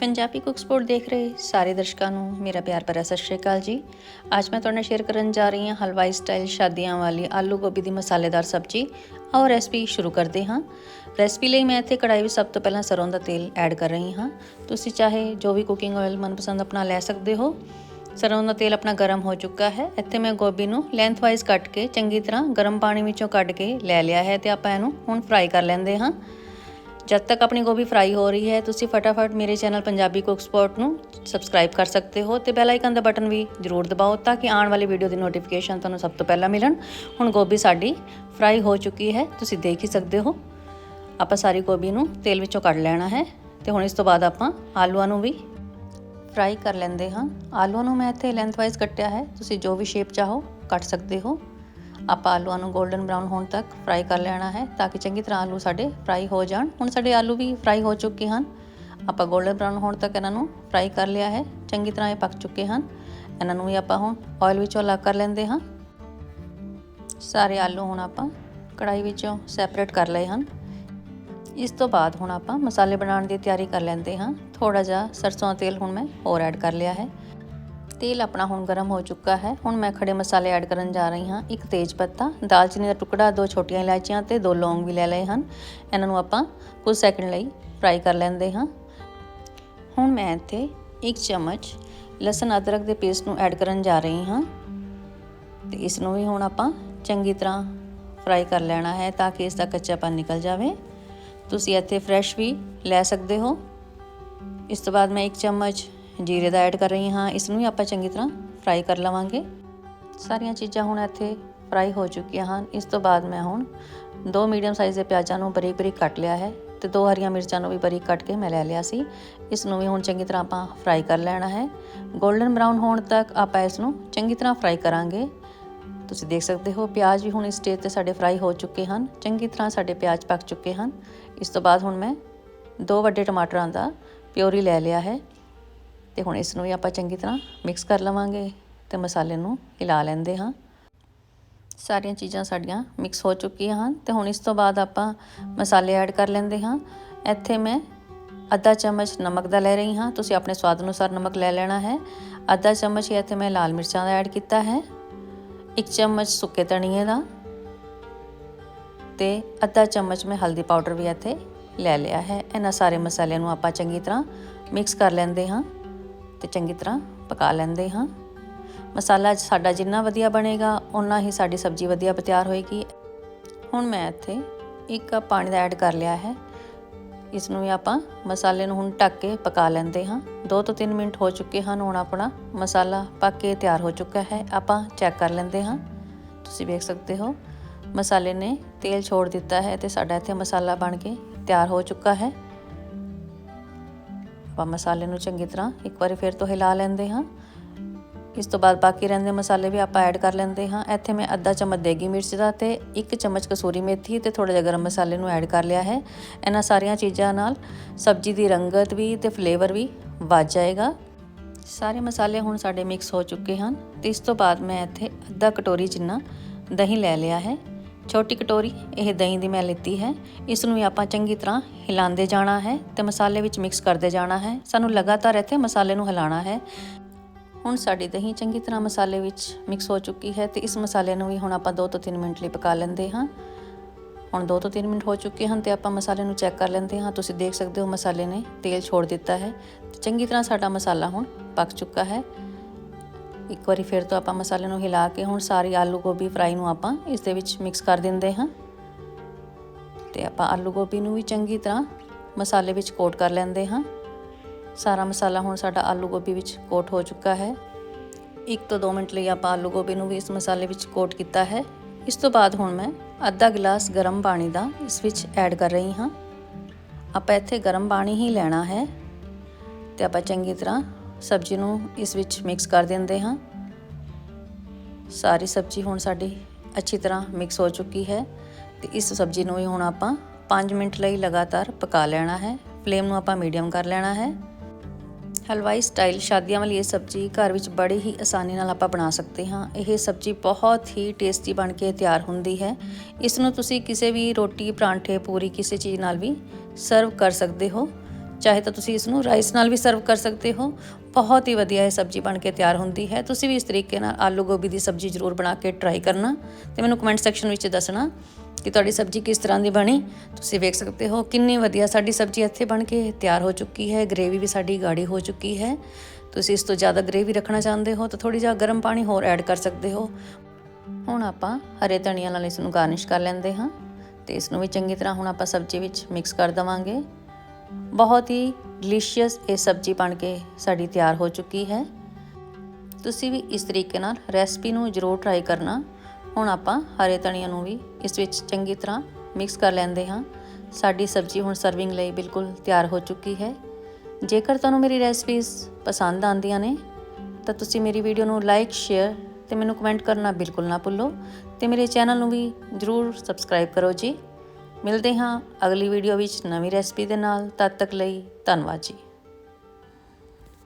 Punjabi cook support ਦੇਖ ਰਹੇ ਸਾਰੇ ਦਰਸ਼ਕਾਂ ਨੂੰ ਮੇਰਾ ਪਿਆਰ ਭਰਿਆ ਸਤਿ ਸ਼੍ਰੀ ਅਕਾਲ ਜੀ। ਅੱਜ ਮੈਂ ਤੁਹਾਡੇ ਨਾਲ ਸ਼ੇਅਰ ਕਰਨ ਜਾ ਰਹੀ ਹਾਂ ਹਲਵਾਈ ਸਟਾਈਲ ਸ਼ਾਦੀਆਂ ਵਾਲੀ ਆਲੂ ਗੋਭੀ ਦੀ ਮਸਾਲੇਦਾਰ ਸਬਜ਼ੀ। ਆਓ ਰੈਸਪੀ ਸ਼ੁਰੂ ਕਰਦੇ ਹਾਂ। ਰੈਸਪੀ ਲਈ ਮੈਂ ਇੱਥੇ ਕੜਾਈ ਵਿੱਚ ਸਭ ਤੋਂ ਪਹਿਲਾਂ ਸਰੋਂ ਦਾ ਤੇਲ ਐਡ ਕਰ ਰਹੀ ਹਾਂ। ਤੁਸੀਂ ਚਾਹੇ ਜੋ ਵੀ ਕੁਕਿੰਗ ਆਇਲ ਮਨਪਸੰਦ ਆਪਣਾ ਲੈ ਸਕਦੇ ਹੋ। ਸਰੋਂ ਦਾ ਤੇਲ ਆਪਣਾ ਗਰਮ ਹੋ ਚੁੱਕਾ ਹੈ। ਇੱਥੇ ਮੈਂ ਗੋਭੀ ਨੂੰ ਲੈਂਥ ਵਾਈਜ਼ ਕੱਟ ਕੇ ਚੰਗੀ ਤਰ੍ਹਾਂ ਗਰਮ ਪਾਣੀ ਵਿੱਚੋਂ ਕੱਢ ਕੇ ਲੈ ਲਿਆ ਹੈ ਤੇ ਆਪਾਂ ਇਹਨੂੰ ਹੁਣ ਫਰਾਈ ਕਰ ਲੈਂਦੇ ਹਾਂ। ਜਦ ਤੱਕ ਆਪਣੀ ਗੋਭੀ ਫਰਾਈ ਹੋ ਰਹੀ ਹੈ, ਤੁਸੀਂ ਫਟਾਫਟ ਮੇਰੇ ਚੈਨਲ ਪੰਜਾਬੀ ਕੁੱਕ ਸਪੋਰਟ ਨੂੰ ਸਬਸਕ੍ਰਾਈਬ ਕਰ ਸਕਦੇ ਹੋ ਤੇ ਬੈਲ ਆਈਕਨ ਦਾ ਬਟਨ ਵੀ ਜ਼ਰੂਰ ਦਬਾਓ ਤਾਂ ਕਿ ਆਉਣ ਵਾਲੀ ਵੀਡੀਓ ਦੀ ਨੋਟੀਫਿਕੇਸ਼ਨ ਤੁਹਾਨੂੰ ਸਭ ਤੋਂ ਪਹਿਲਾਂ ਮਿਲਣ। ਹੁਣ ਗੋਭੀ ਸਾਡੀ ਫਰਾਈ ਹੋ ਚੁੱਕੀ ਹੈ, ਤੁਸੀਂ ਦੇਖ ਹੀ ਸਕਦੇ ਹੋ। ਆਪਾਂ ਸਾਰੀ ਗੋਭੀ ਨੂੰ ਤੇਲ ਵਿੱਚੋਂ ਕੱਢ ਲੈਣਾ ਹੈ ਤੇ ਹੁਣ ਇਸ ਤੋਂ ਬਾਅਦ ਆਪਾਂ ਆਲੂਆਂ ਨੂੰ ਵੀ ਫਰਾਈ ਕਰ ਲੈਂਦੇ ਹਾਂ। ਆਲੂਆਂ ਨੂੰ ਮੈਂ ਇੱਥੇ ਲੈਂਥ ਵਾਈਜ਼ ਕੱਟਿਆ ਹੈ, ਤੁਸੀਂ ਜੋ ਵੀ ਸ਼ੇਪ ਚਾਹੋ ਕੱਟ ਸਕਦੇ ਹੋ। ਆਪਾਂ ਆਲੂਆਂ ਨੂੰ 골ਡਨ ਬ੍ਰਾਊਨ ਹੋਣ ਤੱਕ ਫਰਾਈ ਕਰ ਲੈਣਾ ਹੈ ਤਾਂ ਕਿ ਚੰਗੀ ਤਰ੍ਹਾਂ ਆਲੂ ਸਾਡੇ ਫਰਾਈ ਹੋ ਜਾਣ। ਹੁਣ ਸਾਡੇ ਆਲੂ ਵੀ ਫਰਾਈ ਹੋ ਚੁੱਕੇ ਹਨ। ਆਪਾਂ 골ਡਨ ਬ੍ਰਾਊਨ ਹੋਣ ਤੱਕ ਇਹਨਾਂ ਨੂੰ ਫਰਾਈ ਕਰ ਲਿਆ ਹੈ। ਚੰਗੀ ਤਰ੍ਹਾਂ ਇਹ ਪੱਕ ਚੁੱਕੇ ਹਨ। ਇਹਨਾਂ ਨੂੰ ਵੀ ਆਪਾਂ ਹੁਣ ਆਇਲ ਵਿੱਚੋਂ ਅਲੱਗ ਕਰ ਲੈਂਦੇ ਹਾਂ। ਸਾਰੇ ਆਲੂ ਹੁਣ ਆਪਾਂ ਕੜਾਈ ਵਿੱਚੋਂ ਸੈਪਰੇਟ ਕਰ ਲਏ ਹਨ। ਇਸ ਤੋਂ ਬਾਅਦ ਹੁਣ ਆਪਾਂ ਮਸਾਲੇ ਬਣਾਉਣ ਦੀ ਤਿਆਰੀ ਕਰ ਲੈਂਦੇ ਹਾਂ। ਥੋੜਾ ਜਿਹਾ ਸਰਸੋਂ ਦਾ ਤੇਲ ਹੁਣ ਮੈਂ ਹੋਰ ਐਡ ਕਰ ਲਿਆ ਹੈ। ਤੇਲ ਆਪਣਾ ਹੁਣ ਗਰਮ ਹੋ ਚੁੱਕਾ ਹੈ। ਹੁਣ ਮੈਂ ਖੜੇ ਮਸਾਲੇ ਐਡ ਕਰਨ ਜਾ ਰਹੀ ਹਾਂ। ਇੱਕ ਤੇਜ ਪੱਤਾ, ਦਾਲਚੀਨੀ ਦਾ ਟੁਕੜਾ, ਦੋ ਛੋਟੀਆਂ ਇਲਾਇਚੀਆਂ ਤੇ ਦੋ ਲੌਂਗ ਵੀ ਲੈ ਲਏ ਹਨ। ਇਹਨਾਂ ਨੂੰ ਆਪਾਂ ਕੁਝ ਸੈਕਿੰਡ ਲਈ ਫਰਾਈ ਕਰ ਲੈਂਦੇ ਹਾਂ। ਹੁਣ ਮੈਂ ਇੱਥੇ ਇੱਕ ਚਮਚ ਲਸਣ ਅਦਰਕ ਦੇ ਪੇਸਟ ਨੂੰ ਐਡ ਕਰਨ ਜਾ ਰਹੀ ਹਾਂ। ਤੇ ਇਸ ਨੂੰ ਵੀ ਹੁਣ ਆਪਾਂ ਚੰਗੀ ਤਰ੍ਹਾਂ ਫਰਾਈ ਕਰ ਲੈਣਾ ਹੈ ਤਾਂ ਕਿ ਇਸ ਦਾ ਕੱਚਾਪਨ ਨਿਕਲ ਜਾਵੇ। ਤੁਸੀਂ ਇੱਥੇ ਫਰੈਸ਼ ਵੀ ਲੈ ਸਕਦੇ ਹੋ। ਇਸ ਤੋਂ ਬਾਅਦ ਮੈਂ ਇੱਕ ਚਮਚ ਜੀਰੇ ਦਾ ਐਡ ਕਰ ਰਹੀ ਹਾਂ ਇਸ ਨੂੰ ਵੀ ਆਪਾਂ ਚੰਗੀ ਤਰ੍ਹਾਂ ਫਰਾਈ ਕਰ ਲਵਾਂਗੇ। ਸਾਰੀਆਂ ਚੀਜ਼ਾਂ ਹੁਣ ਇੱਥੇ ਫਰਾਈ ਹੋ ਚੁੱਕੀਆਂ ਹਨ। ਇਸ ਤੋਂ ਬਾਅਦ ਮੈਂ ਹੁਣ ਦੋ ਮੀਡੀਅਮ ਸਾਈਜ਼ ਦੇ ਪਿਆਜ਼ਾਂ ਨੂੰ ਬਰੀਕ ਬਰੀਕ ਕੱਟ ਲਿਆ ਹੈ ਤੇ ਦੋ ਹਰੀਆਂ ਮਿਰਚਾਂ ਨੂੰ ਵੀ ਬਰੀਕ ਕੱਟ ਕੇ ਮੈਂ ਲੈ ਲਿਆ ਸੀ। ਇਸ ਨੂੰ ਵੀ ਹੁਣ ਚੰਗੀ ਤਰ੍ਹਾਂ ਆਪਾਂ ਫਰਾਈ ਕਰ ਲੈਣਾ ਹੈ। 골ਡਨ ਬ੍ਰਾਊਨ ਹੋਣ ਤੱਕ ਆਪਾਂ ਇਸ ਨੂੰ ਚੰਗੀ ਤਰ੍ਹਾਂ ਫਰਾਈ ਕਰਾਂਗੇ। ਤੁਸੀਂ ਦੇਖ ਸਕਦੇ ਹੋ, ਪਿਆਜ਼ ਵੀ ਹੁਣ ਇਸ ਸਟੇਜ ਤੇ ਸਾਡੇ ਫਰਾਈ ਹੋ ਚੁੱਕੇ ਹਨ। ਚੰਗੀ ਤਰ੍ਹਾਂ ਸਾਡੇ ਪਿਆਜ਼ ਪੱਕ ਚੁੱਕੇ ਹਨ। ਇਸ ਤੋਂ ਬਾਅਦ ਹੁਣ ਮੈਂ ਦੋ ਵੱਡੇ ਟਮਾਟਰਾਂ ਦਾ ਪਿਓਰੀ ਲੈ ਲਿਆ ਹੈ। ਤੇ ਹੁਣ ਇਸ ਨੂੰ ਵੀ ਆਪਾਂ ਚੰਗੀ ਤਰ੍ਹਾਂ ਮਿਕਸ ਕਰ ਲਵਾਂਗੇ ਤੇ ਮਸਾਲੇ ਨੂੰ ਹਿਲਾ ਲੈਂਦੇ ਹਾਂ। ਸਾਰੀਆਂ ਚੀਜ਼ਾਂ ਸਾਡੀਆਂ ਮਿਕਸ ਹੋ ਚੁੱਕੀਆਂ ਹਨ ਤੇ ਹੁਣ ਇਸ ਤੋਂ ਬਾਅਦ ਆਪਾਂ ਮਸਾਲੇ ਐਡ ਕਰ ਲੈਂਦੇ ਹਾਂ। ਇੱਥੇ ਮੈਂ ਅੱਧਾ ਚਮਚ ਨਮਕ ਦਾ ਲੈ ਰਹੀ ਹਾਂ। ਤੁਸੀਂ ਆਪਣੇ ਸਵਾਦ ਅਨੁਸਾਰ ਨਮਕ ਲੈ ਲੈਣਾ ਹੈ। ਅੱਧਾ ਚਮਚ ਇੱਥੇ ਮੈਂ ਲਾਲ ਮਿਰਚਾਂ ਦਾ ਐਡ ਕੀਤਾ ਹੈ। ਇੱਕ ਚਮਚ ਸੁੱਕੇ ਧਨੀਏ ਦਾ ਤੇ ਅੱਧਾ ਚਮਚ ਮੈਂ ਹਲਦੀ ਪਾਊਡਰ ਵੀ ਇੱਥੇ ਲੈ ਲਿਆ ਹੈ। ਇਹਨਾਂ ਸਾਰੇ ਮਸਾਲਿਆਂ ਨੂੰ ਆਪਾਂ ਚੰਗੀ ਤਰ੍ਹਾਂ ਮਿਕਸ ਕਰ ਲੈਂਦੇ ਹਾਂ। ਤੇ ਚੰਗੀ ਤਰ੍ਹਾਂ ਪਕਾ ਲੈਂਦੇ ਹਾਂ। ਮਸਾਲਾ ਸਾਡਾ ਜਿੰਨਾ ਵਧੀਆ ਬਣੇਗਾ ਉਨਾ ਹੀ ਸਾਡੀ ਸਬਜ਼ੀ ਵਧੀਆ ਤਿਆਰ ਹੋਏਗੀ। ਹੁਣ ਮੈਂ ਇੱਥੇ ਇੱਕ ਕੱਪ ਪਾਣੀ ਦਾ ਐਡ ਕਰ ਲਿਆ ਹੈ। ਇਸ ਨੂੰ ਵੀ ਆਪਾਂ ਮਸਾਲੇ ਨੂੰ ਹੁਣ ਢੱਕ ਕੇ ਪਕਾ ਲੈਂਦੇ ਹਾਂ। 2 ਤੋਂ 3 ਮਿੰਟ ਹੋ ਚੁੱਕੇ ਹਨ, ਹੁਣ ਆਪਣਾ ਮਸਾਲਾ ਪੱਕ ਕੇ ਤਿਆਰ ਹੋ ਚੁੱਕਾ ਹੈ। ਆਪਾਂ ਚੈੱਕ ਕਰ ਲੈਂਦੇ ਹਾਂ। ਤੁਸੀਂ ਵੇਖ ਸਕਦੇ ਹੋ, ਮਸਾਲੇ ਨੇ ਤੇਲ ਛੋੜ ਦਿੱਤਾ ਹੈ ਤੇ ਸਾਡਾ ਇੱਥੇ ਮਸਾਲਾ ਬਣ ਕੇ ਤਿਆਰ ਹੋ ਚੁੱਕਾ ਹੈ। ਆਪਾਂ ਮਸਾਲੇ ਨੂੰ ਚੰਗੀ ਤਰ੍ਹਾਂ ਇੱਕ ਵਾਰੀ ਫਿਰ ਤੋਂ ਹਿਲਾ ਲੈਂਦੇ ਹਾਂ। ਇਸ ਤੋਂ ਬਾਅਦ ਬਾਕੀ ਰਹਿੰਦੇ ਮਸਾਲੇ ਵੀ ਆਪਾਂ ਐਡ ਕਰ ਲੈਂਦੇ ਹਾਂ। ਇੱਥੇ ਮੈਂ ਅੱਧਾ ਚਮਚ ਦੇਗੀ ਮਿਰਚ ਦਾ ਤੇ ਇੱਕ ਚਮਚ ਕਸੂਰੀ ਮੇਥੀ ਤੇ ਥੋੜਾ ਜਿਹਾ ਗਰਮ ਮਸਾਲੇ ਨੂੰ ਐਡ ਕਰ ਲਿਆ ਹੈ। ਇਹਨਾਂ ਸਾਰੀਆਂ ਚੀਜ਼ਾਂ ਨਾਲ ਸਬਜ਼ੀ ਦੀ ਰੰਗਤ ਵੀ ਤੇ ਫਲੇਵਰ ਵੀ ਵੱਧ ਜਾਏਗਾ। ਸਾਰੇ ਮਸਾਲੇ ਹੁਣ ਸਾਡੇ ਮਿਕਸ ਹੋ ਚੁੱਕੇ ਹਨ ਤੇ ਇਸ ਤੋਂ ਬਾਅਦ ਮੈਂ ਇੱਥੇ ਅੱਧਾ ਕਟੋਰੀ ਜਿੰਨਾ ਦਹੀਂ ਲੈ ਲਿਆ ਹੈ। ਛੋਟੀ ਕਟੋਰੀ, ਇਹ ਦਹੀਂ ਦੀ ਮੈਂ ਲਿੱਤੀ ਹੈ। ਇਸ ਨੂੰ ਵੀ ਆਪਾਂ ਚੰਗੀ ਤਰ੍ਹਾਂ ਹਿਲਾਉਂਦੇ ਜਾਣਾ ਹੈ ਤੇ ਮਸਾਲੇ ਵਿੱਚ ਮਿਕਸ ਕਰਦੇ ਜਾਣਾ ਹੈ। ਸਾਨੂੰ ਲਗਾਤਾਰ ਇੱਥੇ ਮਸਾਲੇ ਨੂੰ ਹਿਲਾਉਣਾ ਹੈ। ਹੁਣ ਸਾਡੀ ਦਹੀਂ ਚੰਗੀ ਤਰ੍ਹਾਂ ਮਸਾਲੇ ਵਿੱਚ ਮਿਕਸ ਹੋ ਚੁੱਕੀ ਹੈ ਤੇ ਇਸ ਮਸਾਲੇ ਨੂੰ ਵੀ ਹੁਣ ਆਪਾਂ 2 ਤੋਂ 3 ਮਿੰਟ ਲਈ ਪਕਾ ਲੈਂਦੇ ਹਾਂ। ਹੁਣ 2 ਤੋਂ 3 ਮਿੰਟ ਹੋ ਚੁੱਕੇ ਹਨ ਤੇ ਆਪਾਂ ਮਸਾਲੇ ਨੂੰ ਚੈੱਕ ਕਰ ਲੈਂਦੇ ਹਾਂ। ਤੁਸੀਂ ਦੇਖ ਸਕਦੇ ਹੋ ਮਸਾਲੇ ਨੇ ਤੇਲ ਛੋੜ ਦਿੱਤਾ ਹੈ। ਤੇ ਚੰਗੀ ਤਰ੍ਹਾਂ ਸਾਡਾ ਮਸਾਲਾ ਹੁਣ ਪੱਕ ਚੁੱਕਾ ਹੈ। ਇੱਕ ਵਾਰੀ ਫਿਰ ਤੋਂ ਆਪਾਂ ਮਸਾਲੇ ਨੂੰ ਹਿਲਾ ਕੇ ਹੁਣ ਸਾਰੀ ਆਲੂ ਗੋਭੀ ਫਰਾਈ ਨੂੰ ਆਪਾਂ ਇਸ ਦੇ ਵਿੱਚ ਮਿਕਸ ਕਰ ਦਿੰਦੇ ਹਾਂ। ਤੇ ਆਪਾਂ ਆਲੂ ਗੋਭੀ ਨੂੰ ਵੀ ਚੰਗੀ ਤਰ੍ਹਾਂ ਮਸਾਲੇ ਵਿੱਚ ਕੋਟ ਕਰ ਲੈਂਦੇ ਹਾਂ। ਸਾਰਾ ਮਸਾਲਾ ਹੁਣ ਸਾਡਾ ਆਲੂ ਗੋਭੀ ਵਿੱਚ ਕੋਟ ਹੋ ਚੁੱਕਾ ਹੈ। 1 ਤੋਂ 2 ਮਿੰਟ ਲਈ ਆਪਾਂ ਆਲੂ ਗੋਭੀ ਨੂੰ ਵੀ ਇਸ ਮਸਾਲੇ ਵਿੱਚ ਕੋਟ ਕੀਤਾ ਹੈ। ਇਸ ਤੋਂ ਬਾਅਦ ਹੁਣ ਮੈਂ ਅੱਧਾ ਗਲਾਸ ਗਰਮ ਪਾਣੀ ਦਾ ਇਸ ਵਿੱਚ ਐਡ ਕਰ ਰਹੀ ਹਾਂ। ਆਪਾਂ ਇੱਥੇ ਗਰਮ ਪਾਣੀ ਹੀ ਲੈਣਾ ਹੈ। ਤੇ ਆਪਾਂ ਚੰਗੀ ਤਰ੍ਹਾਂ ਸਬਜ਼ੀ ਨੂੰ ਇਸ ਵਿੱਚ ਮਿਕਸ ਕਰ ਦਿੰਦੇ ਹਾਂ। ਸਾਰੀ ਸਬਜ਼ੀ ਹੁਣ ਸਾਡੀ ਅੱਛੀ ਤਰ੍ਹਾਂ ਮਿਕਸ ਹੋ ਚੁੱਕੀ ਹੈ ਤੇ ਇਸ ਸਬਜ਼ੀ ਨੂੰ ਵੀ ਹੁਣ ਆਪਾਂ 5 ਮਿੰਟ ਲਈ ਲਗਾਤਾਰ ਪਕਾ ਲੈਣਾ ਹੈ। ਫਲੇਮ ਨੂੰ ਆਪਾਂ ਮੀਡੀਅਮ ਕਰ ਲੈਣਾ ਹੈ। ਹਲਵਾਈ ਸਟਾਈਲ ਸ਼ਾਦੀਆਂ ਵਾਲੀ ਇਹ ਸਬਜ਼ੀ ਘਰ ਵਿੱਚ ਬੜੀ ਹੀ ਆਸਾਨੀ ਨਾਲ ਆਪਾਂ ਬਣਾ ਸਕਦੇ ਹਾਂ। ਇਹ ਸਬਜ਼ੀ ਬਹੁਤ ਹੀ ਟੇਸਟੀ ਬਣ ਕੇ ਤਿਆਰ ਹੁੰਦੀ ਹੈ। ਇਸ ਨੂੰ ਤੁਸੀਂ ਕਿਸੇ ਵੀ ਰੋਟੀ, ਪਰਾਂਠੇ ਪੂਰੀ ਕਿਸੇ ਚੀਜ਼ ਨਾਲ ਵੀ ਸਰਵ ਕਰ ਸਕਦੇ ਹੋ। ਚਾਹੇ ਤਾਂ ਤੁਸੀਂ ਇਸ ਨੂੰ ਰਾਈਸ ਨਾਲ ਵੀ ਸਰਵ ਕਰ ਸਕਦੇ ਹੋ। ਬਹੁਤ ਹੀ ਵਧੀਆ ਇਹ ਸਬਜ਼ੀ ਬਣ ਕੇ ਤਿਆਰ ਹੁੰਦੀ ਹੈ। ਤੁਸੀਂ ਵੀ ਇਸ ਤਰੀਕੇ ਨਾਲ ਆਲੂ ਗੋਭੀ ਦੀ ਸਬਜ਼ੀ ਜ਼ਰੂਰ ਬਣਾ ਕੇ ਟਰਾਈ ਕਰਨਾ। ਤੇ ਮੈਨੂੰ ਕਮੈਂਟ ਸੈਕਸ਼ਨ ਵਿੱਚ ਦੱਸਣਾ ਕਿ ਤੁਹਾਡੀ ਸਬਜ਼ੀ ਕਿਸ ਤਰ੍ਹਾਂ ਦੀ ਬਣੀ। ਤੁਸੀਂ ਵੇਖ ਸਕਦੇ ਹੋ ਕਿੰਨੀ ਵਧੀਆ ਸਾਡੀ ਸਬਜ਼ੀ ਇੱਥੇ ਬਣ ਕੇ ਤਿਆਰ ਹੋ ਚੁੱਕੀ ਹੈ। ਗ੍ਰੇਵੀ ਵੀ ਸਾਡੀ ਗਾੜੀ ਹੋ ਚੁੱਕੀ ਹੈ। ਤੁਸੀਂ ਇਸ ਤੋਂ ਜ਼ਿਆਦਾ ਗ੍ਰੇਵੀ ਰੱਖਣਾ ਚਾਹੁੰਦੇ ਹੋ ਤਾਂ ਥੋੜੀ ਜਿਹਾ ਗਰਮ ਪਾਣੀ ਹੋਰ ਐਡ ਕਰ ਸਕਦੇ ਹੋ। ਹੁਣ ਆਪਾਂ ਹਰੇ ਧਨੀਆ ਨਾਲ ਇਸ ਨੂੰ ਗਾਰਨਿਸ਼ ਕਰ ਲੈਂਦੇ ਹਾਂ। ਤੇ ਇਸ ਨੂੰ ਵੀ ਚੰਗੀ ਤਰ੍ਹਾਂ ਹੁਣ ਆਪਾਂ ਸਬਜ਼ੀ ਵਿੱਚ ਮਿਕਸ ਕਰ ਦਵਾਂਗੇ। ਬਹੁਤ ਹੀ ਡਿਲੀਸ਼ੀਅਸ ਇਹ ਸਬਜ਼ੀ ਬਣ ਕੇ ਸਾਡੀ ਤਿਆਰ ਹੋ ਚੁੱਕੀ ਹੈ। ਤੁਸੀਂ ਵੀ ਇਸ ਤਰੀਕੇ ਨਾਲ ਰੈਸਪੀ ਨੂੰ ਜ਼ਰੂਰ ਟਰਾਈ ਕਰਨਾ। ਹੁਣ ਆਪਾਂ ਹਰੇ ਧਨੀਆ ਨੂੰ ਵੀ ਇਸ ਵਿੱਚ ਚੰਗੀ ਤਰ੍ਹਾਂ ਮਿਕਸ ਕਰ ਲੈਂਦੇ ਹਾਂ। ਸਾਡੀ ਸਬਜ਼ੀ ਹੁਣ ਸਰਵਿੰਗ ਲਈ ਬਿਲਕੁਲ ਤਿਆਰ ਹੋ ਚੁੱਕੀ ਹੈ। ਜੇਕਰ ਤੁਹਾਨੂੰ ਮੇਰੀ ਰੈਸਪੀਜ਼ ਪਸੰਦ ਆਉਂਦੀਆਂ ਨੇ, ਤਾਂ ਤੁਸੀਂ ਮੇਰੀ ਵੀਡੀਓ ਨੂੰ ਲਾਈਕ ਸ਼ੇਅਰ ਤੇ ਮੈਨੂੰ ਕਮੈਂਟ ਕਰਨਾ ਬਿਲਕੁਲ ਨਾ ਭੁੱਲੋ। ਤੇ ਮੇਰੇ ਚੈਨਲ ਨੂੰ ਵੀ ਜਰੂਰ ਸਬਸਕ੍ਰਾਈਬ ਕਰੋ ਜੀ। ਮਿਲਦੇ ਹਾਂ ਅਗਲੀ ਵੀਡੀਓ ਵਿੱਚ ਨਵੀਂ ਰੈਸਪੀ ਦੇ ਨਾਲ। ਤਦ ਤੱਕ ਲਈ ਧੰਨਵਾਦ ਜੀ।